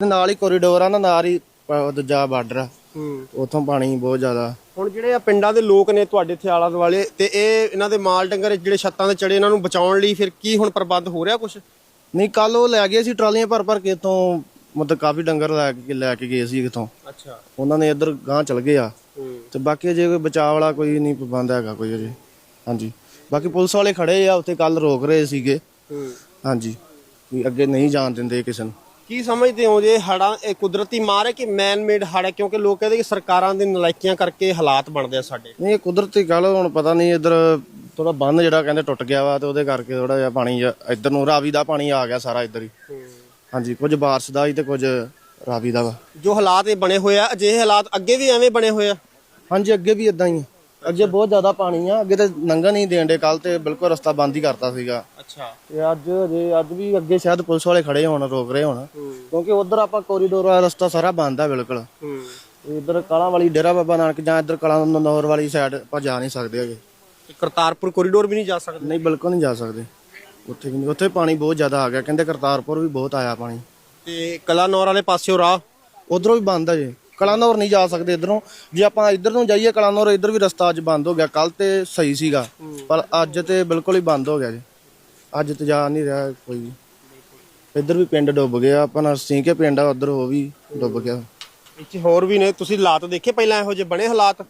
ਨਾਲ ਹੀ ਕੋਰੀਡੋਰ ਆ ਨਾ ਨਾਲ ਹੀ ਦੂਜਾ ਬਾਰਡਰ ਆ। ਹੂੰ। ਉਥੋਂ ਪਾਣੀ ਬਹੁਤ ਜ਼ਿਆਦਾ। ਹੁਣ ਜਿਹੜੇ ਆ ਪਿੰਡਾਂ ਦੇ ਲੋਕ ਨੇ ਤੁਹਾਡੇ ਇੱਥੇ ਆਲਾ ਦੁਆਲੇ ਤੇ ਇਹ ਇਹਨਾਂ ਦੇ ਮਾਲ ਡੰਗਰ ਜਿਹੜੇ ਛੱਤਾਂ ਤੇ ਚੜੇ ਇਹਨਾਂ ਨੂੰ ਬਚਾਉਣ ਲਈ ਫਿਰ ਕੀ ਹੁਣ ਪ੍ਰਬੰਧ ਹੋ ਰਿਹਾ ਕੁਝ ਨਹੀਂ ਕੱਲ ਉਹ ਲੈ ਗਏ ਸੀ ਟਰਾਲੀਆਂ ਭਰ ਭਰ ਕੇ ਤੋਂ ਮਤਲਬ ਕਾਫੀ ਡੰਗਰ ਲੈ ਕੇ ਲੈ ਕੇ ਗਏ ਸੀ ਕਿਥੋਂ ਅੱਛਾ। ਉਹਨਾਂ ਨੇ ਇੱਧਰ ਗਾਂ ਚਲ ਗਏ ਆ। ਹੂੰ। ਤੇ ਬਾਕੀ ਜੇ ਕੋਈ ਬਚਾਅ ਵਾਲਾ ਕੋਈ ਨਹੀਂ ਪ੍ਰਬੰਧ ਹੈਗਾ ਕੋਈ ਅਜੇ। ਹਾਂਜੀ। ਬਾਕੀ ਪੁਲਿਸ ਵਾਲੇ ਖੜੇ ਆ ਉੱਥੇ ਕੱਲ ਰੋਕ ਰਹੇ ਸੀਗੇ। ਹੂੰ। ਹਾਂਜੀ। ਵੀ ਅੱਗੇ ਨਹੀਂ ਜਾਣ ਦਿੰਦੇ ਕਿਸੇ ਨੂੰ। ਕੀ ਸਮਝਦੇ ਹੋ ਜੇ ਹੜਾਂ ਇਹ ਕੁਦਰਤੀ ਮਾਰ ਹੈ ਕਿ ਮੈਨ ਮੇਡ ਹੜ ਹੈ? ਕਿਉਂਕਿ ਲੋਕ ਕਹਿੰਦੇ ਕਿ ਸਰਕਾਰਾਂ ਦੇ ਨਲਾਇਕੀਆਂ ਕਰਕੇ ਹਾਲਾਤ ਬਣਦੇ ਆ ਸਾਡੇ। ਨਹੀਂ ਇਹ ਕੁਦਰਤੀ ਗੱਲ ਹੁਣ ਪਤਾ ਨਹੀਂ ਇੱਧਰ ਥੋੜਾ ਬੰਨ ਜਿਹੜਾ ਕਹਿੰਦੇ ਟੁੱਟ ਗਿਆ ਵਾ ਤੇ ਉਹਦੇ ਕਰਕੇ ਥੋੜਾ ਜਿਹਾ ਪਾਣੀ ਇੱਧਰ ਨੂੰ ਰਾਵੀ ਦਾ ਪਾਣੀ ਆ ਗਿਆ ਸਾਰਾ ਇੱਧਰ ਹੀ। ਹਾਂਜੀ ਕੁਝ ਬਾਰਿਸ਼ ਦਾ ਹੀ ਤੇ ਕੁਝ ਰਾਵੀ ਦਾ ਵਾ। ਜੋ ਹਾਲਾਤ ਇਹ ਬਣੇ ਹੋਏ ਆ ਅਜਿਹੇ ਹਾਲਾਤ ਅੱਗੇ ਵੀ ਐਵੇਂ ਬਣੇ ਹੋਏ ਆ? ਹਾਂਜੀ ਅੱਗੇ ਵੀ ਇਦਾਂ ਹੀ ਆ। ਅੱਗੇ ਬਹੁਤ ਜ਼ਿਆਦਾ ਪਾਣੀ ਆ ਅੱਗੇ ਤੇ ਨੰਗਾ ਨਹੀਂ ਦੇਣ ਦੇ ਕੱਲ ਤੇ ਬਿਲਕੁਲ ਰਸਤਾ ਬੰਦ ਹੀ ਕਰਤਾ ਸੀਗਾ। ਅੱਛਾ। ਤੇ ਅੱਜ ਜੇ ਅੱਜ ਵੀ ਅੱਗੇ ਸ਼ਾਇਦ ਪੁਲਿਸ ਵਾਲੇ ਖੜੇ ਹੋਣ ਰੋਕ ਰਹੇ ਹੋਣ। ਕਿਉਂਕਿ ਉਧਰ ਆਪਾਂ ਕੋਰੀਡੋਰ ਵਾਲਾ ਰਸਤਾ ਸਾਰਾ ਬੰਦ ਆ ਬਿਲਕੁਲ। ਇਧਰ ਕਾਲਾਂ ਵਾਲੀ ਡੇਰਾ ਬਾਬਾ ਨਾਨਕ ਜਾਂ ਇਧਰ ਕਲਾਂ ਨੌਰ ਵਾਲੀ ਸਾਈਡ ਆਪਾਂ ਜਾ ਨਹੀਂ ਸਕਦੇ ਹੈਗੇ। ਕਰਤਾਰਪੁਰ ਕੋਰੀਡੋਰ ਵੀ ਨਹੀਂ ਜਾ ਸਕਦੇ? ਨਹੀਂ ਬਿਲਕੁਲ ਨਹੀਂ ਜਾ ਸਕਦੇ। ਉੱਥੇ ਵੀ ਨਹੀਂ ਉੱਥੇ ਪਾਣੀ ਬਹੁਤ ਜ਼ਿਆਦਾ ਆ ਗਿਆ। ਕਹਿੰਦੇ ਕਰਤਾਰਪੁਰ ਵੀ ਬਹੁਤ ਆਇਆ ਪਾਣੀ। ਤੇ ਕਲਾਨੌਰ ਵਾਲੇ ਪਾਸਿਓਂ ਰਾਹ? ਉਧਰੋਂ ਵੀ ਬੰਦ ਆ ਜੇ। ਕਲਾਨੌਰ ਨਹੀਂ ਜਾ ਸਕਦੇ ਇਧਰੋਂ। ਜੇ ਆਪਾਂ ਇਧਰ ਨੂੰ ਜਾਈਏ, ਕਲਾਨੌਰ ਇਧਰ ਵੀ ਰਸਤਾ ਅੱਜ ਬੰਦ ਹੋ ਗਿਆ। ਕੱਲ ਤੇ ਸਹੀ ਸੀਗਾ, ਪਰ ਅੱਜ ਤੇ ਬਿਲਕੁਲ ਹੀ ਬੰਦ ਹੋ ਗਿਆ ਜੀ। ਅੱਜ ਤੇ ਜਾ ਨਹੀਂ ਰਿਹਾ ਕੋਈ। ਵੀ ਇਧਰ ਵੀ ਪਿੰਡ ਡੁੱਬ ਗਿਆ, ਆਪਾਂ ਨਰਸਿੰਘ ਕੇ ਪਿੰਡ ਆ, ਉਧਰ ਉਹ ਵੀ ਡੁੱਬ ਗਿਆ। ਇੱਥੇ ਹੋਰ ਵੀ ਨੇ, ਤੁਸੀਂ ਹਾਲਾਤ ਦੇਖੇ ਪਹਿਲਾਂ ਇਹੋ ਜਿਹੇ ਬਣੇ ਹਾਲਾਤ?